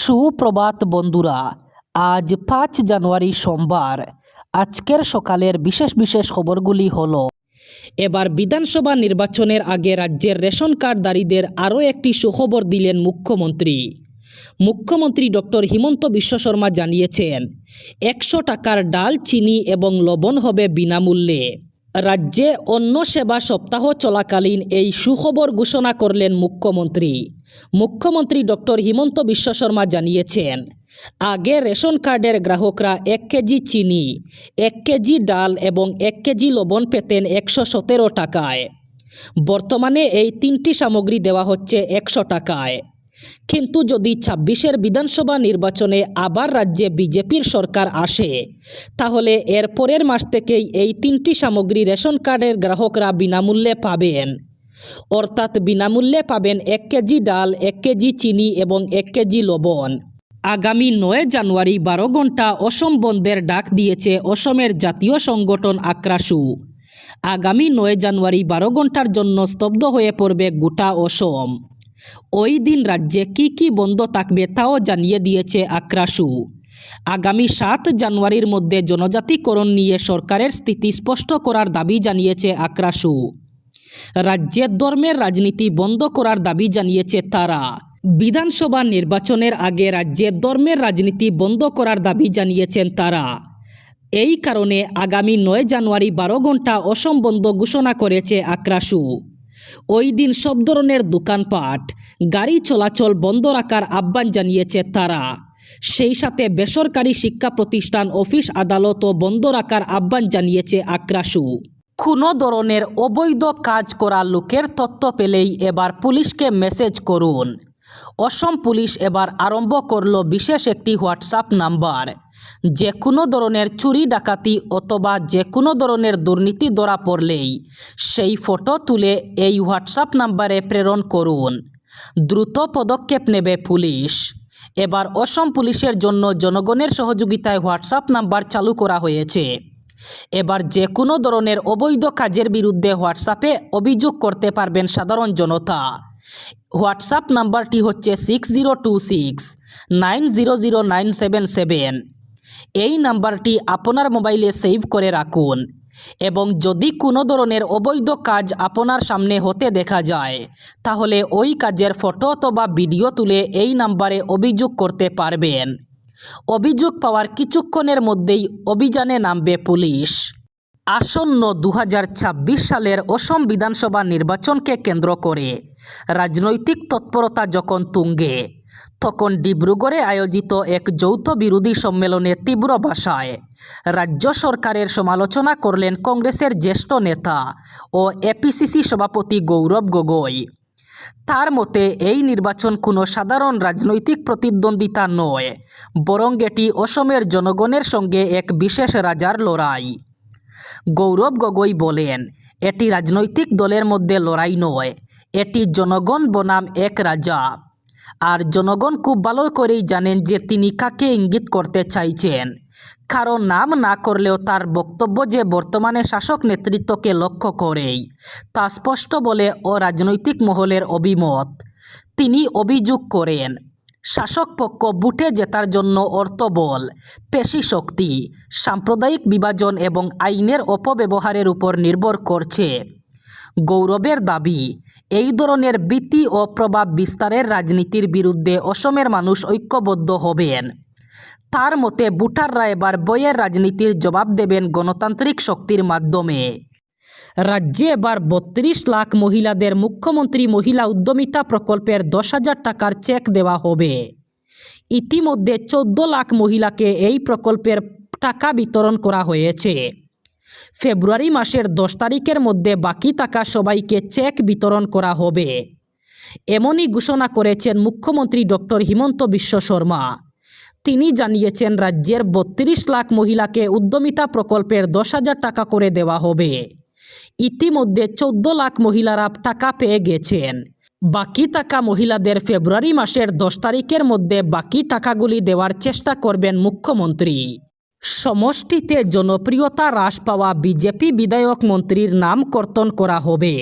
সুপ্রভাত বন্ধুরা, আজ পাঁচ জানুয়ারি সোমবার। আজকের সকালের বিশেষ বিশেষ খবরগুলি হল, এবার বিধানসভা নির্বাচনের আগে রাজ্যের রেশন কার্ডধারীদের আরও একটি সুখবর দিলেন মুখ্যমন্ত্রী। মুখ্যমন্ত্রী ডক্টর হিমন্ত বিশ্ব শর্মা জানিয়েছেন, একশো টাকার ডাল, চিনি এবং লবণ হবে বিনামূল্যে। রাজ্যে অন্ন সেবা সপ্তাহ চলাকালীন এই সুখবর ঘোষণা করলেন মুখ্যমন্ত্রী। মুখ্যমন্ত্রী ডক্টর হিমন্ত বিশ্ব শর্মা জানিয়েছেন, আগে রেশন কার্ডের গ্রাহকরা এক কেজি চিনি, এক কেজি ডাল এবং এক কেজি লবণ পেতেন একশো সতেরো টাকায়। বর্তমানে এই তিনটি সামগ্রী দেওয়া হচ্ছে একশো টাকায়। কিন্তু যদি ছাব্বিশের বিধানসভা নির্বাচনে আবার রাজ্যে বিজেপির সরকার আসে, তাহলে এর পরের মাস থেকেই এই তিনটি সামগ্রী রেশন কার্ডের গ্রাহকরা বিনামূল্যে পাবেন। অর্থাৎ বিনামূল্যে পাবেন এক কেজি ডাল, এক কেজি চিনি এবং এক কেজি লবণ। আগামী নয় জানুয়ারি বারো ঘণ্টা অসম বন্ধের ডাক দিয়েছে অসমের জাতীয় সংগঠন আক্রাসু। আগামী নয় জানুয়ারি বারো ঘণ্টার জন্য স্তব্ধ হয়ে পড়বে গোটা অসম। ওই দিন রাজ্যে কি কি বন্ধ থাকবে তাও জানিয়ে দিয়েছে আক্রাসু আগামী সাত জানুয়ারির মধ্যে জনজাতিকরণ নিয়ে সরকারের স্থিতি স্পষ্ট করার দাবি জানিয়েছে আক্রাসু রাজ্যে ধর্মের রাজনীতি বন্ধ করার দাবি জানিয়েছে তারা। বিধানসভা নির্বাচনের আগে রাজ্যে ধর্মের রাজনীতি বন্ধ করার দাবি জানিয়েছেন তারা। এই কারণে আগামী নয় জানুয়ারি বারো ঘণ্টা অসম বন্ধ ঘোষণা করেছে আক্রাসু ওই দিন সব ধরনের দোকানপাট গাড়ি চলাচল বন্ধ রাখার আহ্বান জানিয়েছে তারা। সেই সাথে বেসরকারি শিক্ষা প্রতিষ্ঠান, অফিস আদালতও বন্ধ রাখার আহ্বান জানিয়েছে আক্রাসু কোনো ধরনের অবৈধ কাজ করা লোকের তথ্য পেলেই এবার পুলিশকে মেসেজ করুন। অসম পুলিশ এবার আরম্ভ করল বিশেষ একটি হোয়াটসঅ্যাপ নাম্বার। যে কোনো ধরনের চুরি, ডাকাতি অথবা যে কোনো ধরনের দুর্নীতি ধরা পড়লেই সেই ফটো তুলে এই হোয়াটসঅ্যাপ নাম্বারে প্রেরণ করুন। দ্রুত পদক্ষেপ নেবে পুলিশ। এবার অসম পুলিশের জন্য জনগণের সহযোগিতায় হোয়াটসঅ্যাপ নাম্বার চালু করা হয়েছে। এবার যে কোনো ধরনের অবৈধ কাজের বিরুদ্ধে হোয়াটসঅ্যাপে অভিযোগ করতে পারবেন সাধারণ জনতা। হোয়াটসঅ্যাপ নাম্বারটি হচ্ছে six zero two six nine zero zero nine seven seven এই নাম্বারটি আপনার মোবাইলে সেভ করে রাখুন এবং যদি কোনো ধরনের অবৈধ কাজ আপনার সামনে হতে দেখা যায়, তাহলে ওই কাজের ফটো অথবা ভিডিও তুলে এই নাম্বারে অভিযোগ করতে পারবেন। অভিযোগ পাওয়ার কিছুক্ষণের মধ্যেই অভিযানে নামবে পুলিশ। আসন্ন দু হাজার ছাব্বিশ সালের অসম বিধানসভা নির্বাচনকে কেন্দ্র করে রাজনৈতিক তৎপরতা যখন তুঙ্গে তখন ডিব্রুগড়ে আয়োজিত এক যৌথ বিরোধী সম্মেলনে তীব্র ভাষায় রাজ্য সরকারের সমালোচনা করলেন কংগ্রেসের জ্যেষ্ঠ নেতা ও এপিসিসি সভাপতি গৌরব গগৈ। তার মতে, এই নির্বাচন কোনো সাধারণ রাজনৈতিক প্রতিদ্বন্দ্বিতা নয়, বরং এটি অসমের জনগণের সঙ্গে এক বিশেষ রাজার লড়াই। গৌরব গগৈ বলেন, এটি রাজনৈতিক দলের মধ্যে লড়াই নয়, এটি জনগণ বনাম এক রাজা। আর জনগণ খুব ভালো করেই জানেন যে তিনি কাকে ইঙ্গিত করতে চাইছেন। কারণ নাম না করলেও তার বক্তব্য যে বর্তমানে শাসক নেতৃত্বকে লক্ষ্য করেই, তা স্পষ্ট বলে ও রাজনৈতিক মহলের অভিমত। তিনি অভিযোগ করেন, শাসক পক্ষ বুটে জেতার জন্য অর্থবল, পেশি শক্তি, সাম্প্রদায়িক বিভাজন এবং আইনের অপব্যবহারের উপর নির্ভর করছে। গৌরবের দাবি, এই ধরনের ভীতি ও প্রভাব বিস্তারের রাজনীতির বিরুদ্ধে অসমের মানুষ ঐক্যবদ্ধ হবেন। তার মতে ভোটাররা এবার বইয়ের রাজনীতির জবাব দেবেন গণতান্ত্রিক শক্তির মাধ্যমে। রাজ্যে এবার বত্রিশ লাখ মহিলাদের মুখ্যমন্ত্রী মহিলা উদ্যমিতা প্রকল্পের দশ হাজার টাকার চেক দেওয়া হবে। ইতিমধ্যে চোদ্দ লাখ মহিলাকে এই প্রকল্পের টাকা বিতরণ করা হয়েছে। ফেব্রুয়ারি মাসের দশ তারিখের মধ্যে বাকি টাকা সবাইকে চেক বিতরণ করা হবে। এমনই ঘোষণা করেছেন মুখ্যমন্ত্রী ডক্টর হিমন্ত বিশ্ব শর্মা। তিনি জানিয়েছেন, রাজ্যের বত্রিশ লাখ মহিলাকে উদ্যমিতা প্রকল্পের দশ হাজার টাকা করে দেওয়া হবে। ইতিমধ্যে চোদ্দ লাখ মহিলারা টাকা পেয়ে গেছেন। বাকি টাকা মহিলাদের ফেব্রুয়ারি মাসের দশ তারিখের মধ্যে বাকি টাকাগুলি দেওয়ার চেষ্টা করবেন মুখ্যমন্ত্রী। সমষ্টিতে জনপ্রিয়তা হ্রাস পাওয়া বিজেপি বিধায়ক মন্ত্রীর নাম কর্তন করা হবে।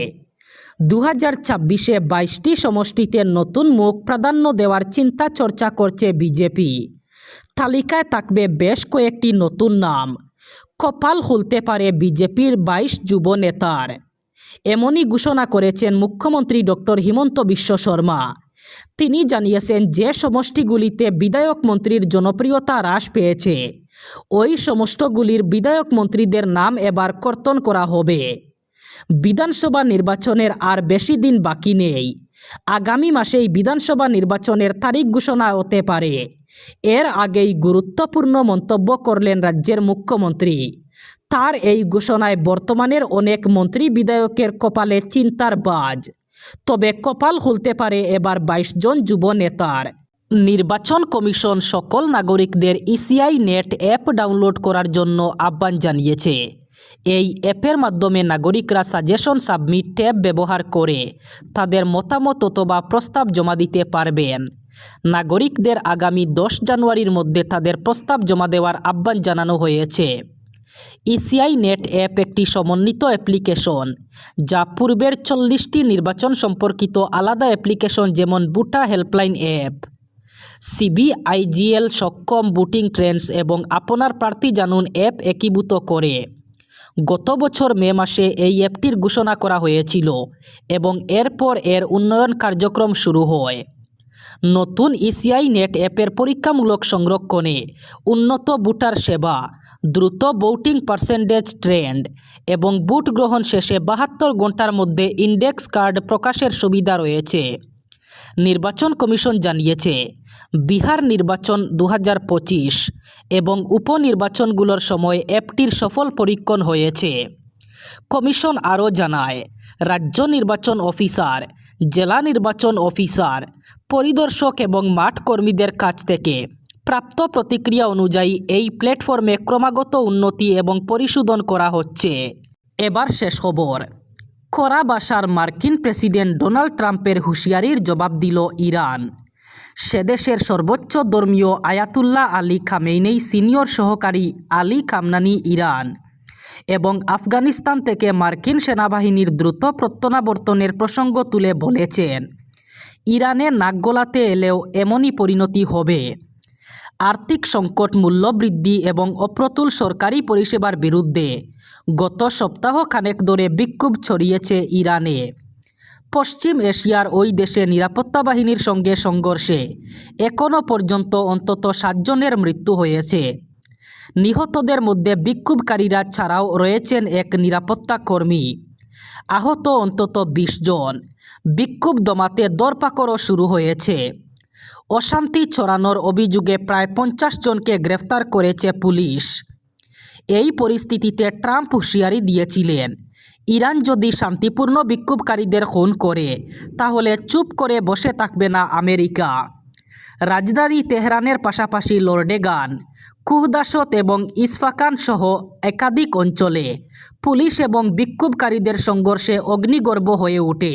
দু হাজার ছাব্বিশে বাইশটি সমষ্টিতে নতুন মুখ প্রাধান্য দেওয়ার চিন্তা চর্চা করছে বিজেপি। তালিকায় থাকবে বেশ কয়েকটি নতুন নাম। কপাল খুলতে পারে বিজেপির বাইশ যুব নেতার। এমনই ঘোষণা করেছেন মুখ্যমন্ত্রী ডক্টর হিমন্ত বিশ্ব শর্মা। তিনি জানিয়েছেন যে সমষ্টিগুলিতে বিধায়ক মন্ত্রীর জনপ্রিয়তা হ্রাস পেয়েছে। ওই সমস্তগুলির বিধায়ক মন্ত্রীদের নাম এবার কর্তন করা হবে। বিধানসভা নির্বাচনের আর বেশি দিন বাকি নেই। আগামী মাসেই বিধানসভা নির্বাচনের তারিখ ঘোষণা হতে পারে। এর আগেই গুরুত্বপূর্ণ মন্তব্য করলেন রাজ্যের মুখ্যমন্ত্রী। তার এই ঘোষণায় বর্তমানের অনেক মন্ত্রী বিধায়কের কপালে চিন্তার বাজ। তবে কপাল খুলতে পারে এবার বাইশ জন যুব নেতার। নির্বাচন কমিশন সকল নাগরিকদের ইসিআই নেট অ্যাপ ডাউনলোড করার জন্য আহ্বান জানিয়েছে। এই অ্যাপের মাধ্যমে নাগরিকরা সাজেশন সাবমিট ট্যাব ব্যবহার করে তাদের মতামত অথবা প্রস্তাব জমা দিতে পারবেন। নাগরিকদের আগামী দশ জানুয়ারির মধ্যে তাদের প্রস্তাব জমা দেওয়ার আহ্বান জানানো হয়েছে। ইসিআই নেট অ্যাপ একটি সমন্বিত অ্যাপ্লিকেশন, যা পূর্বের চল্লিশটি নির্বাচন সম্পর্কিত আলাদা অ্যাপ্লিকেশন যেমন বুটা হেল্পলাইন অ্যাপ, সিবিআইজিএল সক্ষম বুটিং ট্রেন্ডস এবং আপনার প্রার্থী জানুন অ্যাপ একীভূত করে। গত বছর মে মাসে এই অ্যাপটির ঘোষণা করা হয়েছিল এবং এরপর এর উন্নয়ন কার্যক্রম শুরু হয়। নতুন ইসিআই নেট অ্যাপের পরীক্ষামূলক সংরক্ষণে উন্নত বুটার সেবা, দ্রুত ভোটিং পার্সেন্টেজ ট্রেন্ড এবং বুট গ্রহণ শেষে বাহাত্তর ঘণ্টার মধ্যে ইন্ডেক্স কার্ড প্রকাশের সুবিধা রয়েছে। নির্বাচন কমিশন জানিয়েছে, বিহার নির্বাচন দু হাজার পঁচিশ এবং উপনির্বাচনগুলোর সময় অ্যাপটির সফল পরীক্ষণ হয়েছে। কমিশন আরও জানায়, রাজ্য নির্বাচন অফিসার, জেলা নির্বাচন অফিসার পরিদর্শক এবং মাঠ কর্মীদের কাছ থেকে। প্রাপ্ত প্রতিক্রিয়া অনুযায়ী এই প্ল্যাটফর্মে ক্রমাগত উন্নতি এবং পরিশোধন করা হচ্ছে। এবার শেষ খবর। কড়া বাসার মার্কিন প্রেসিডেন্ট ডোনাল্ড ট্রাম্পের হুঁশিয়ারির জবাব দিল ইরান। সেদেশের সর্বোচ্চ ধর্মীয় আয়াতুল্লাহ আলী খামেইনেই সিনিয়র সহকারী আলী খামনানি ইরান এবং আফগানিস্তান থেকে মার্কিন সেনাবাহিনীর দ্রুত প্রত্যাবর্তনের প্রসঙ্গ তুলে বলেছেন। ইরানে নাক গলাতে এলেও এমনই পরিণতি হবে। আর্থিক সংকট, মূল্যবৃদ্ধি এবং অপ্রতুল সরকারি পরিষেবার বিরুদ্ধে গত সপ্তাহ খানেক ধরে বিক্ষোভ ছড়িয়েছে ইরানে। পশ্চিম এশিয়ার ওই দেশে নিরাপত্তা বাহিনীর সঙ্গে সংঘর্ষে এখনও পর্যন্ত অন্তত সাতজনের মৃত্যু হয়েছে। নিহতদের মধ্যে বিক্ষোভকারীরা ছাড়াও রয়েছেন এক নিরাপত্তা কর্মী। আহত অন্তত বিশ জন। বিক্ষোভ দমাতে দরপাকড়ও শুরু হয়েছে। অশান্তি ছড়ানোর অভিযোগে প্রায় পঞ্চাশ জনকে গ্রেফতার করেছে পুলিশ। এই পরিস্থিতিতে ট্রাম্প হুঁশিয়ারি দিয়েছিলেন, ইরান যদি শান্তিপূর্ণ বিক্ষোভকারীদের খুন করে, তাহলে চুপ করে বসে থাকবে না আমেরিকা। রাজধানী তেহরানের পাশাপাশি লর্ডেগান কুহদাসত এবং ইসফাকান সহ একাধিক অঞ্চলে পুলিশ এবং বিক্ষোভকারীদের সংঘর্ষে অগ্নিগর্ভ হয়ে ওঠে।